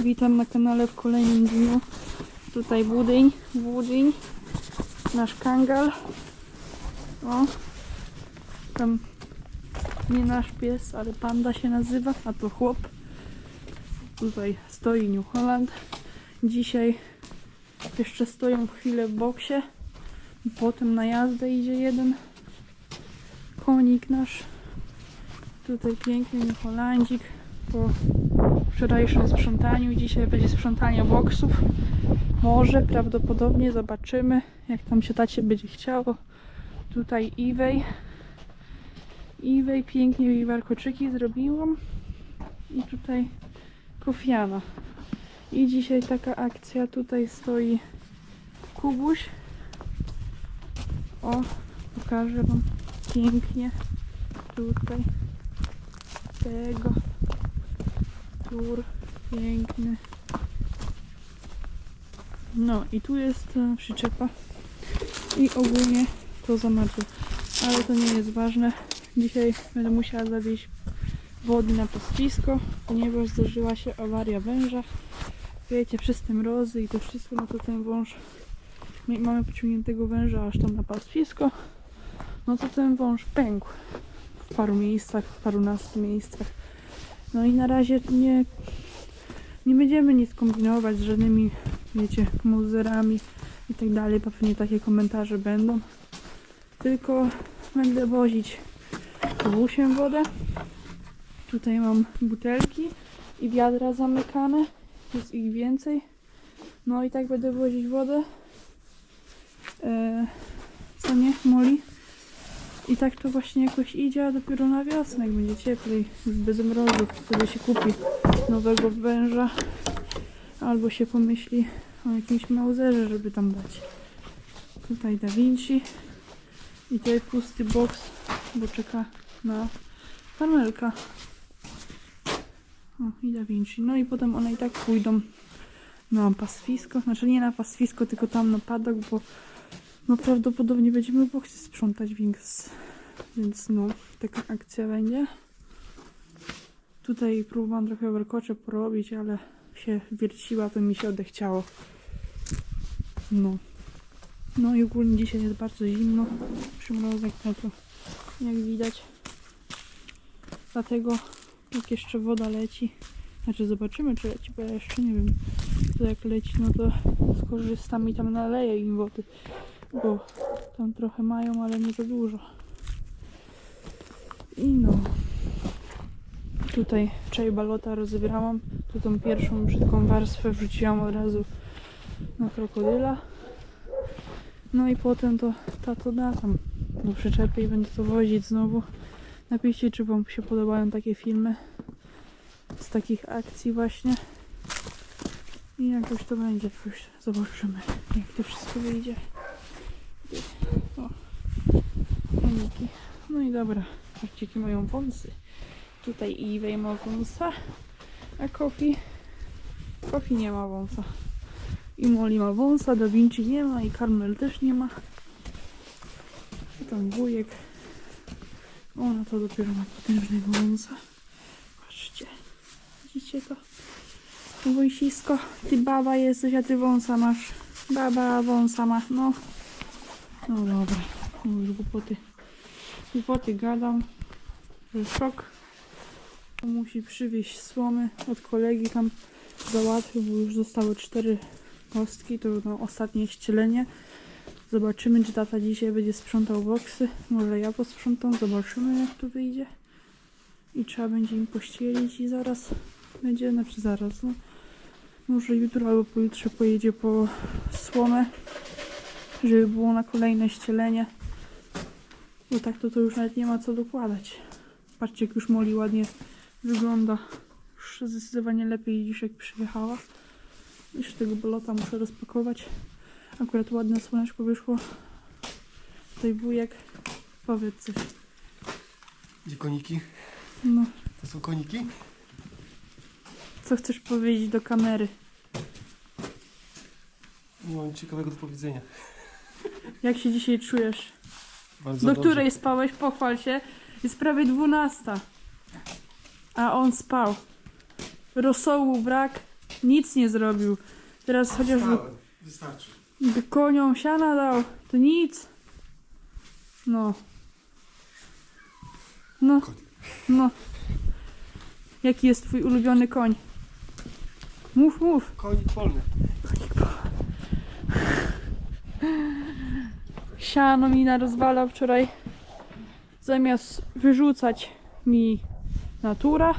Witam na kanale w kolejnym dniu. Tutaj budyń, budyń, nasz kangal. O, tam nie nasz pies, ale panda się nazywa, a to chłop. Tutaj stoi New Holland. Dzisiaj jeszcze stoją chwilę w boksie. Potem na jazdę idzie jeden konik nasz. Tutaj piękny New Hollandzik po wczorajszym sprzątaniu. Dzisiaj będzie sprzątanie boksów. Może prawdopodobnie zobaczymy, jak tam się tacie będzie chciało. Tutaj Iwej. Iwej pięknie jej warkoczyki zrobiłam. I tutaj Kofiana. I dzisiaj taka akcja. Tutaj stoi Kubuś. O, pokażę wam pięknie. Tutaj tego piękny. No i tu jest przyczepa i ogólnie to zamarzło. Ale to nie jest ważne. Dzisiaj będę musiała zawieźć wody na pastwisko, ponieważ zdarzyła się awaria węża. Wiecie, przez te mrozy i to wszystko, no to ten wąż my mamy pociągniętego węża aż tam na pastwisko. No to ten wąż pękł w paru miejscach, w parunastu miejscach. No i na razie nie, nie będziemy nic kombinować z żadnymi, wiecie, muzerami i tak dalej. Pewnie takie komentarze będą. Tylko będę wozić łusiem wodę. Tutaj mam butelki i wiadra zamykane. Jest ich więcej. No i tak będę wozić wodę. Eee, co nie, Moli? I tak to właśnie jakoś idzie, a dopiero na wiosnę, jak będzie cieplej, bez mrozów, wtedy się kupi nowego węża. Albo się pomyśli o jakimś mauzerze, żeby tam dać. Tutaj Da Vinci. I tutaj pusty boks, bo czeka na farmelka. O, i Da Vinci. No i potem one i tak pójdą na pastwisko. Znaczy nie na pastwisko, tylko tam na padok, bo no prawdopodobnie będziemy boksy sprzątać, więc, więc no, taka akcja będzie. Tutaj próbowałam trochę warkocze porobić, ale się wierciła, to mi się odechciało. No. No i ogólnie dzisiaj jest bardzo zimno. Przymrozek no to jak widać. Dlatego jak jeszcze woda leci, znaczy zobaczymy czy leci, bo ja jeszcze nie wiem. To jak leci, no to skorzystam i tam naleję im wody bo tam trochę mają, ale nie za dużo. I no. Tutaj czaj balota rozbrałam. Tu tą pierwszą brzydką warstwę wrzuciłam od razu na krokodyla. No i potem to tato da tam do przyczepy i będę to wozić znowu. Napiszcie, czy wam się podobają takie filmy z takich akcji właśnie. I jakoś to będzie, jakoś zobaczymy, jak to wszystko wyjdzie. O, No i dobra, patrzcie jakie mają wąsy. Tutaj Iwej ma wąsa, a Kofi, Kofi nie ma wąsa. I Molly ma wąsa, Da Vinci nie ma i Carmel też nie ma. I tam wujek. Ona to dopiero ma potężnego wąsa. Patrzcie, widzicie to? Wąsisko, ty baba jesteś, a ty wąsa masz. Baba wąsa ma, no. No dobra, no już głupoty. Głupoty gadam. Że szok. Musi przywieźć słomy od kolegi tam załatwił, bo już zostały cztery kostki, to no, ostatnie ścielenie. Zobaczymy, czy tata dzisiaj będzie sprzątał boksy. Może ja posprzątam, zobaczymy jak to wyjdzie. I trzeba będzie im pościelić i zaraz będzie, znaczy zaraz, no. Może jutro albo pojutrze pojedzie po słomę żeby było na kolejne ścielenie. Bo tak to, to już nawet nie ma co dokładać. Patrzcie, jak już Moli ładnie wygląda. Już zdecydowanie lepiej niż jak przyjechała. Jeszcze tego bolota muszę rozpakować. Akurat ładne słoneczko wyszło. Tutaj wujek. Powiedz coś. Gdzie koniki? No, To są koniki? co chcesz powiedzieć do kamery? Nie mam ciekawego do powiedzenia. Jak się dzisiaj czujesz? Bardzo Do dobrze. której spałeś? Pochwal się. Jest prawie 12. A on spał. Rosołu brak. Nic nie zrobił. Teraz chociażby Stałem. Wystarczy. by koniom siana dał, to nic. No. No. Koń. No. Jaki jest twój ulubiony koń? Mów, mów. Konik polny. Siano mi narozwalał wczoraj. Zamiast wyrzucać mi natura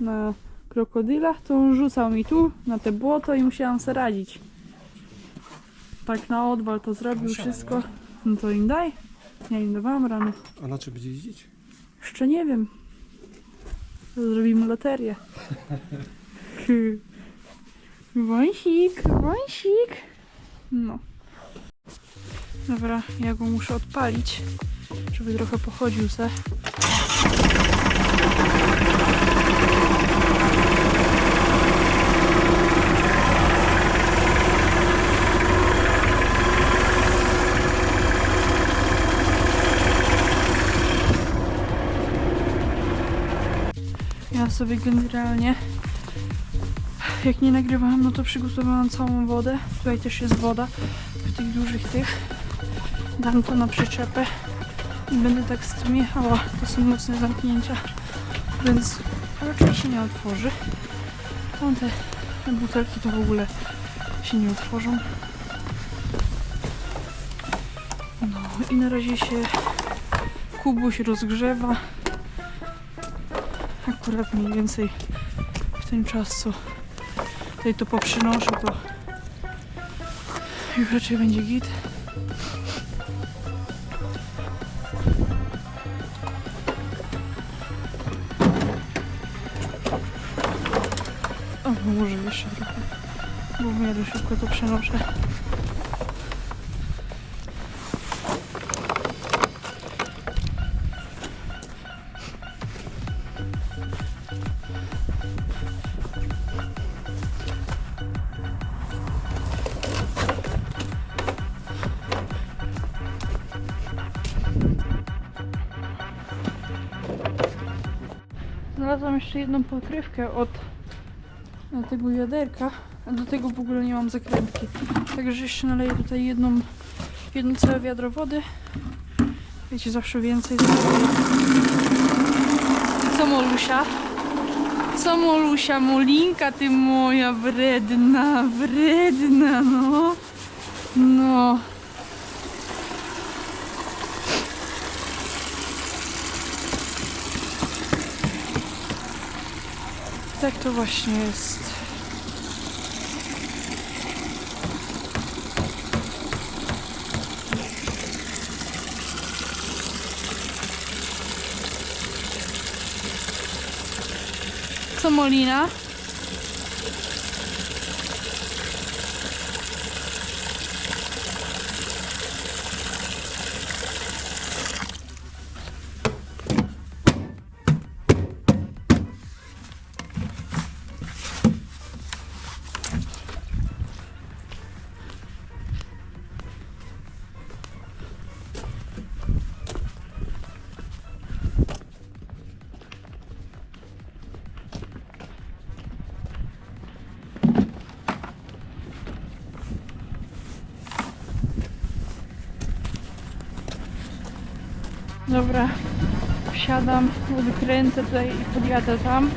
na krokodyla, to on rzucał mi tu, na te błoto i musiałam sobie radzić. Tak na odwal to zrobił Musiałem, wszystko. No to im daj. Ja im dawałam rano. A na czym będzie jeździć? Jeszcze nie wiem. Zrobimy loterię. Wąsik, wąsik. No. Dobra, ja go muszę odpalić, żeby trochę pochodził se. Ja sobie generalnie, jak nie nagrywałam, no to przygotowałam całą wodę. Tutaj też jest woda w tych dużych tych. Dam to na przyczepę i będę tak z tym jechała. To są mocne zamknięcia, więc raczej się nie otworzy. Tamte te butelki to w ogóle się nie otworzą. No i na razie się kubuś rozgrzewa akurat mniej więcej w ten czas, co tutaj to poprzynoszę, to już raczej będzie git. Miarę szybko to przenoszę. Znalazłam jeszcze jedną pokrywkę od tego jaderka, a do tego w ogóle nie mam zakrętki. Także jeszcze naleję tutaj jedną, jedno całe wiadro wody. Wiecie, zawsze więcej. Co Molusia? Co Molusia? Molinka ty moja wredna, wredna, no. No. Tak to właśnie jest. Molina? Dobra, wsiadam, wykręcę tutaj i podjadę tam.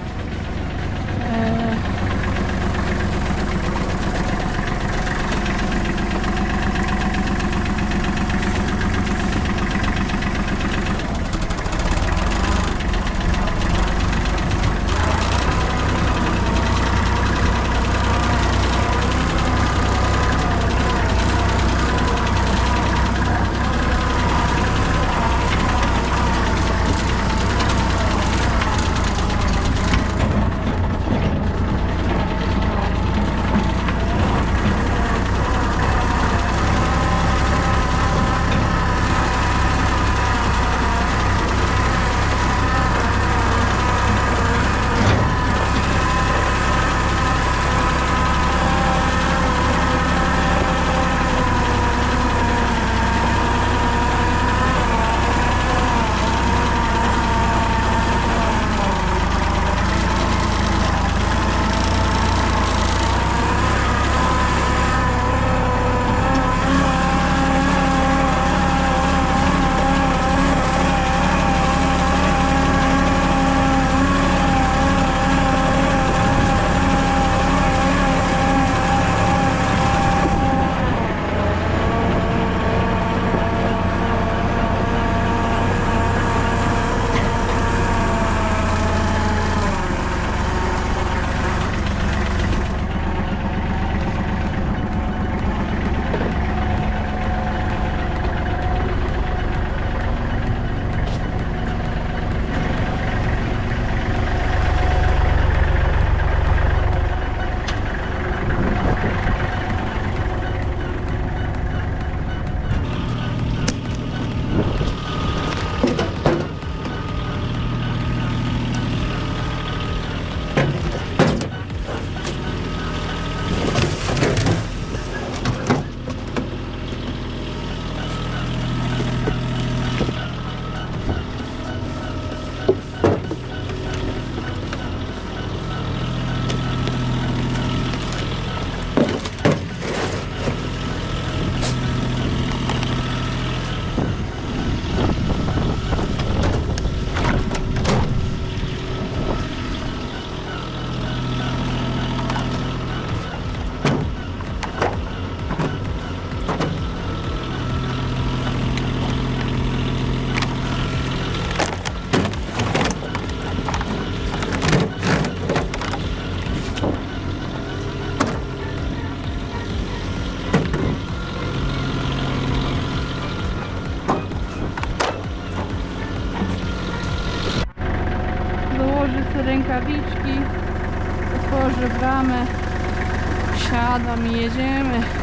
Bramę, wsiadam i jedziemy.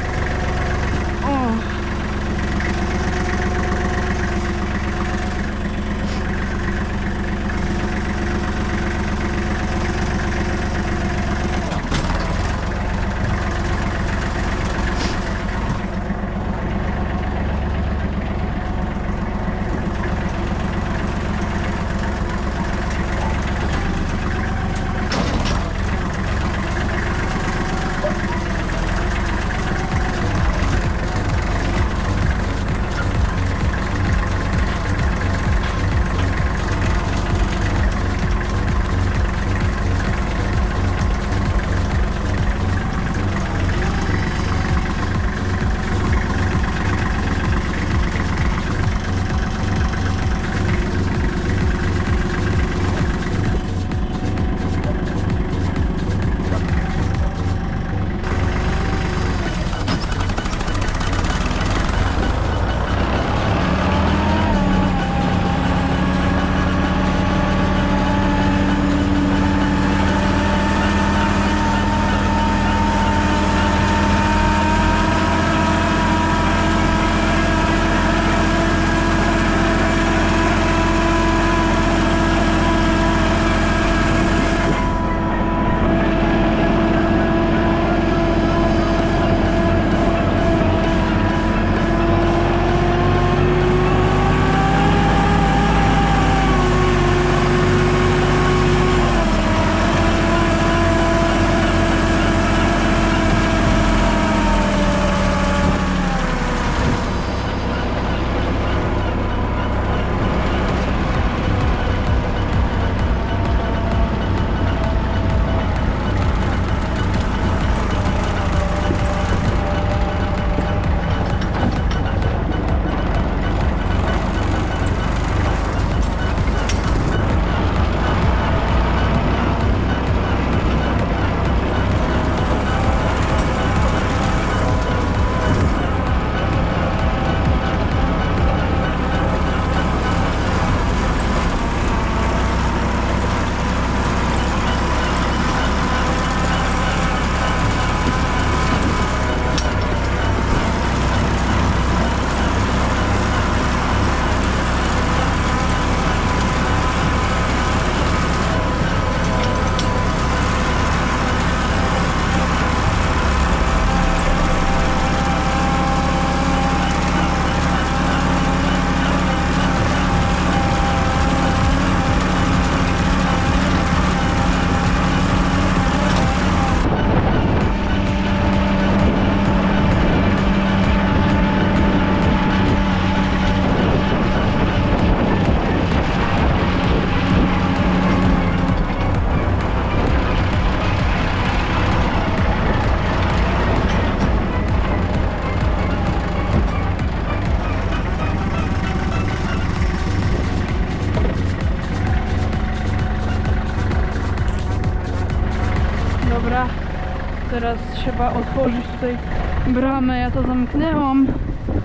Bramę. Ja to zamknęłam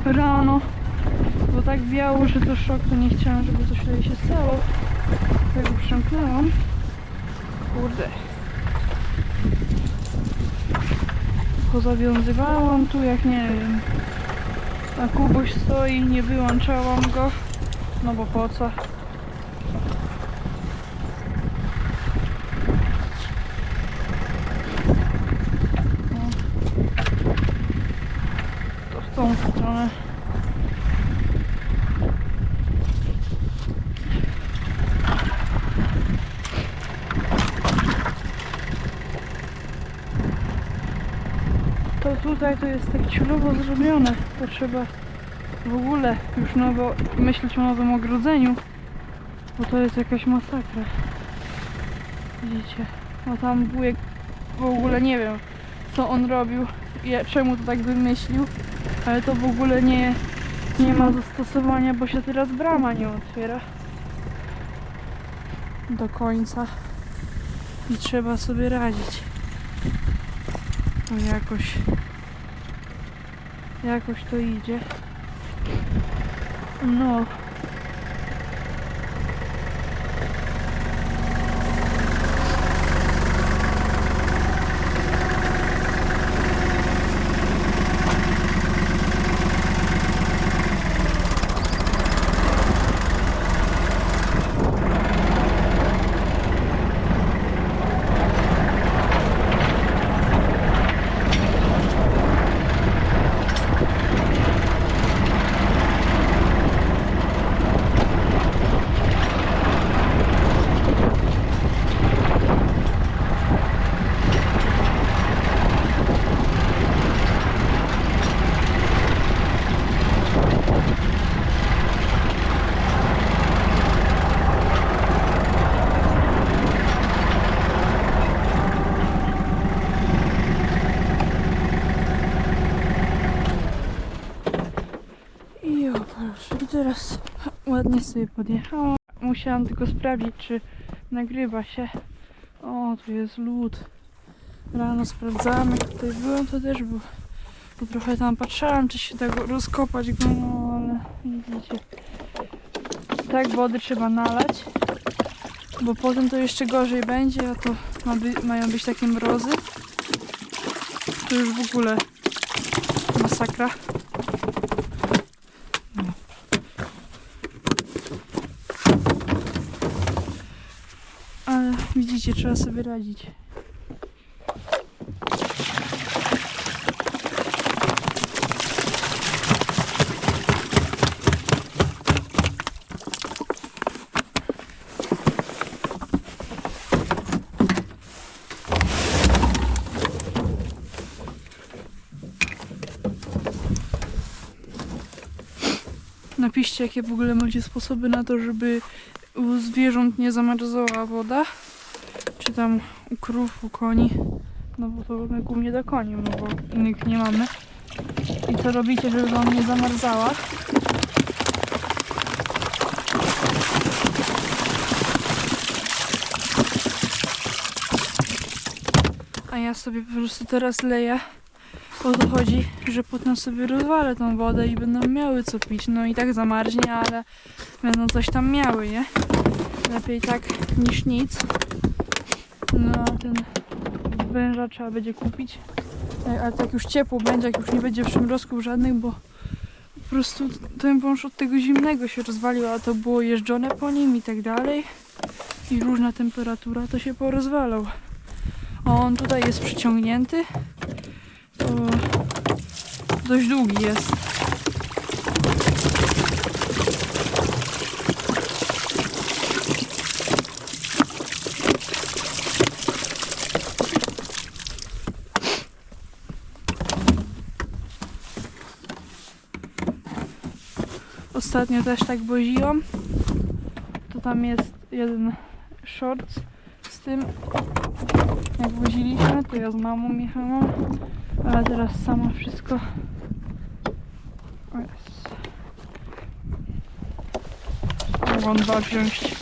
rano, bo tak wiało, że to szok, to nie chciałam, żeby coś tutaj się stało. Tak go przemknęłam. Kurde. Pozawiązywałam tu jak nie wiem. A Kubuś stoi, nie wyłączałam go. No bo po co? Tą stronę. To tutaj to jest tak ciulowo zrobione. To trzeba w ogóle już nowo myśleć o nowym ogrodzeniu. Bo to jest jakaś masakra. Widzicie? No tam wujek w ogóle nie wiem co on robił, czemu to tak wymyślił, ale to w ogóle nie, nie ma zastosowania, bo się teraz brama nie otwiera do końca i trzeba sobie radzić. No jakoś jakoś to idzie. No. Teraz ładnie sobie podjechałam. Musiałam tylko sprawdzić, czy nagrywa się. O, tu jest lód. Rano sprawdzałam, jak tutaj byłem, to też był. To trochę tam patrzałam, czy się tak rozkopać go, no ale widzicie. Tak wody trzeba nalać, bo potem to jeszcze gorzej będzie, a to ma by, mają być takie mrozy. To już w ogóle masakra. No. Ale widzicie, trzeba sobie radzić. Napiszcie, jakie w ogóle macie sposoby na to, żeby u zwierząt nie zamarzała woda. Czy tam u krów, u koni. No bo to my głównie do koni, no bo innych nie mamy. I co robicie, żeby wam nie zamarzała? A ja sobie po prostu teraz leję. O to chodzi, że potem sobie rozwalę tą wodę i będą miały co pić. No i tak zamarznie, ale będą coś tam miały, nie? Lepiej tak niż nic. Ten węża trzeba będzie kupić. Ale tak już ciepło będzie, jak już nie będzie przymrozków żadnych, bo po prostu ten wąż od tego zimnego się rozwalił, a to było jeżdżone po nim i tak dalej. I różna temperatura, to się porozwalał. On tutaj jest przyciągnięty. To dość długi jest. Ostatnio też tak woziłam. To tam jest jeden shorts z tym. Jak woziliśmy, to ja z mamą jechałam. Ale teraz sama wszystko. Jest. Mogłam dwa wziąć.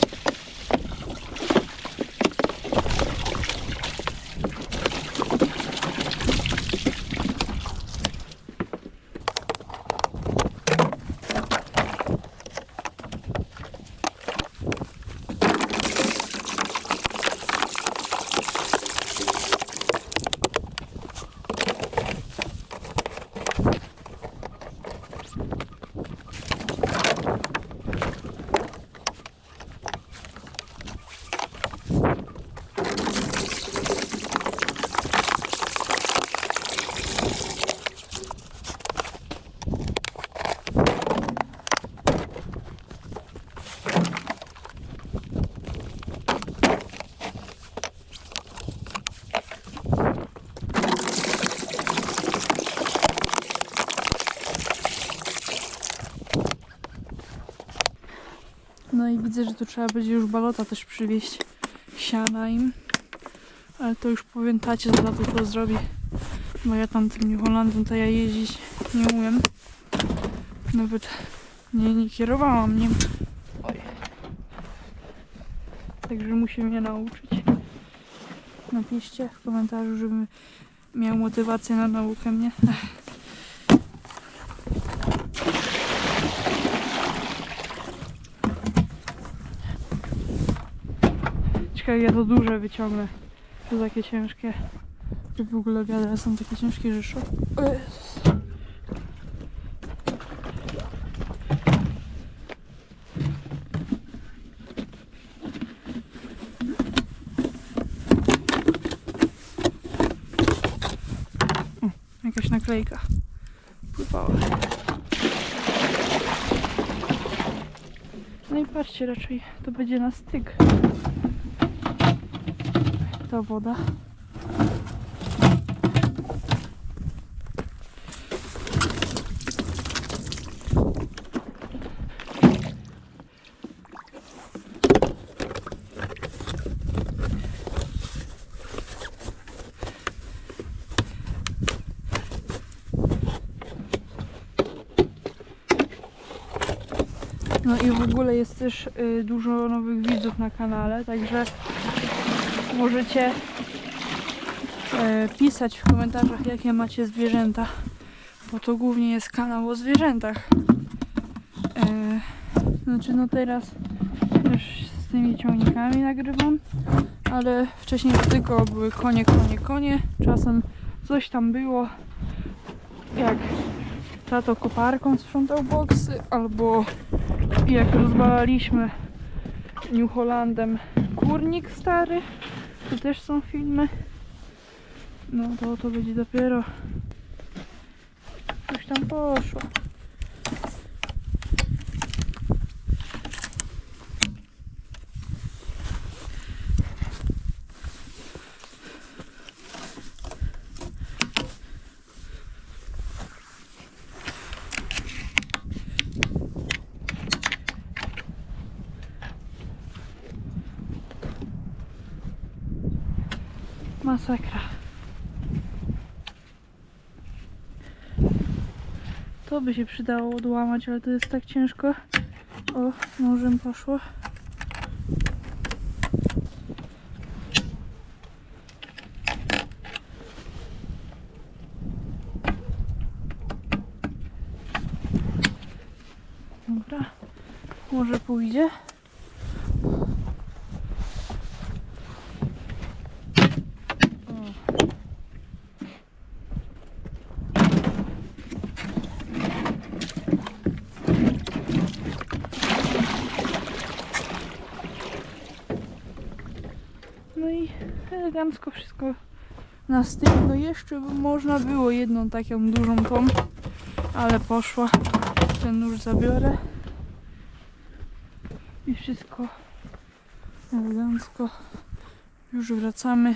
No i widzę, że tu trzeba będzie już balota też przywieźć siana im. Ale to już powiem tacie, za to to zrobi. Bo ja tam tym New Hollandem to ja jeździć nie umiem. Nawet nie, nie kierowałam nim. Oj. Także musi mnie nauczyć. Napiszcie w komentarzu, żebym miał motywację na naukę mnie. Ciekawe, ja to duże wyciągnę. To takie ciężkie. I w ogóle wiadra są takie ciężkie, że szok. O, jakaś naklejka pływała. No i patrzcie, raczej to będzie na styk ta woda. No i w ogóle jest też y, dużo nowych widzów na kanale, także możecie e, pisać w komentarzach, jakie macie zwierzęta, bo to głównie jest kanał o zwierzętach. E, znaczy, no teraz też z tymi ciągnikami nagrywam, ale wcześniej tylko były konie, konie, konie. Czasem coś tam było, jak tato koparką sprzątał boksy, albo jak rozwalaliśmy New Hollandem kurnik stary, to też są filmy. No to to będzie dopiero coś tam poszło. Masakra. To by się przydało odłamać, ale to jest tak ciężko. O, nożem poszło. Dobra, może pójdzie. O. No i elegancko wszystko na styk. No jeszcze by można było jedną taką dużą tą, ale poszła. Ten nóż zabiorę. I wszystko elegancko. Już wracamy.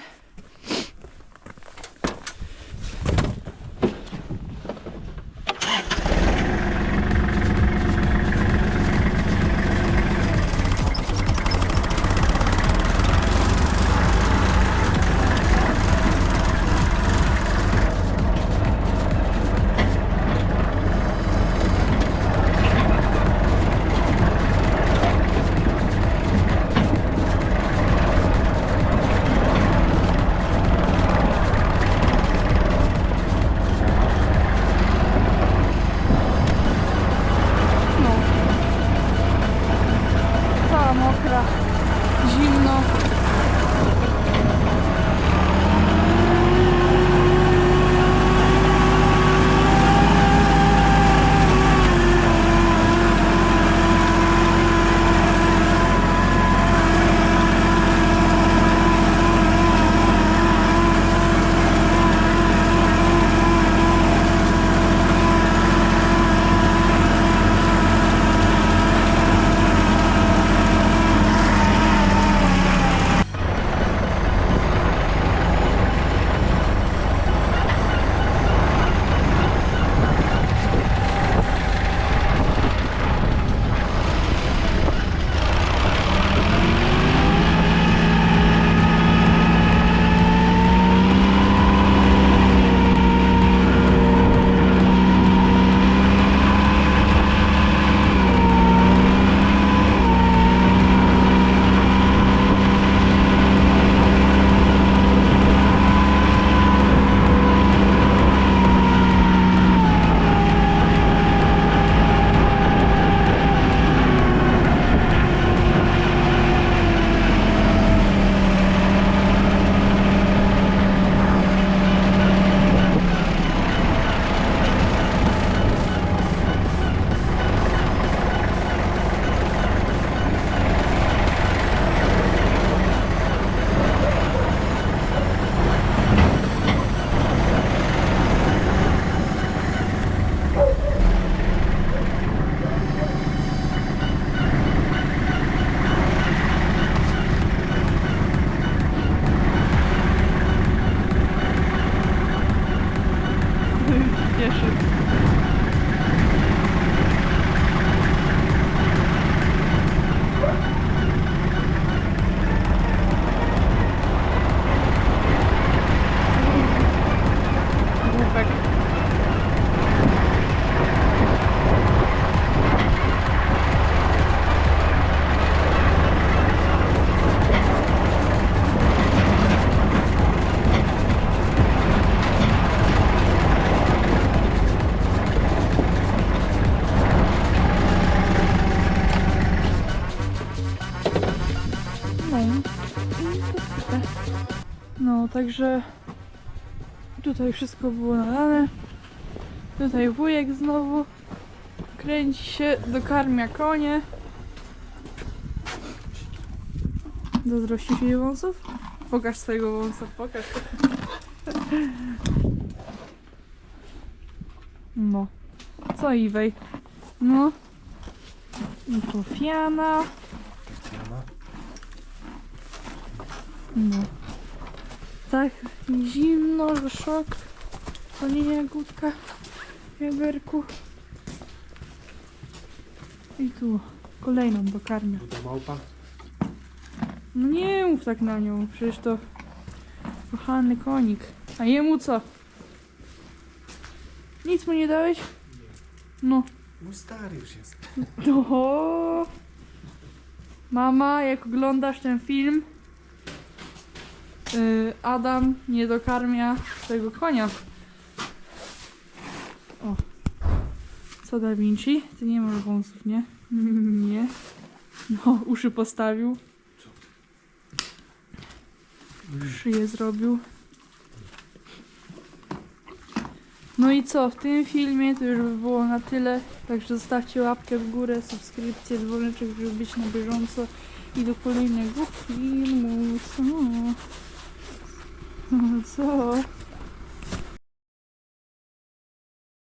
Także tutaj wszystko było nadane. Tutaj wujek znowu kręci się, dokarmia konie. Zazdrościsz jej wąsów? Pokaż swojego wąsa, pokaż. No. Co Iwej? No. I kofiana. No. Tak zimno, że szok. To nie jagódka. Jagerku. I tu kolejną dokarmię. Bo to małpa. No nie mów tak na nią, przecież to kochany konik. A jemu co? Nic mu nie dałeś? No. Mój stary już jest. Oho. Mama, jak oglądasz ten film, yy, Adam nie dokarmia swojego konia. O. Co Da Vinci? Ty nie masz wąsów, nie? Nie. No, uszy postawił. Szyję zrobił. No i co? W tym filmie to już by było na tyle. Także zostawcie łapkę w górę, subskrypcję, dzwoneczek, żeby być na bieżąco. I do kolejnego filmu. Co? Co?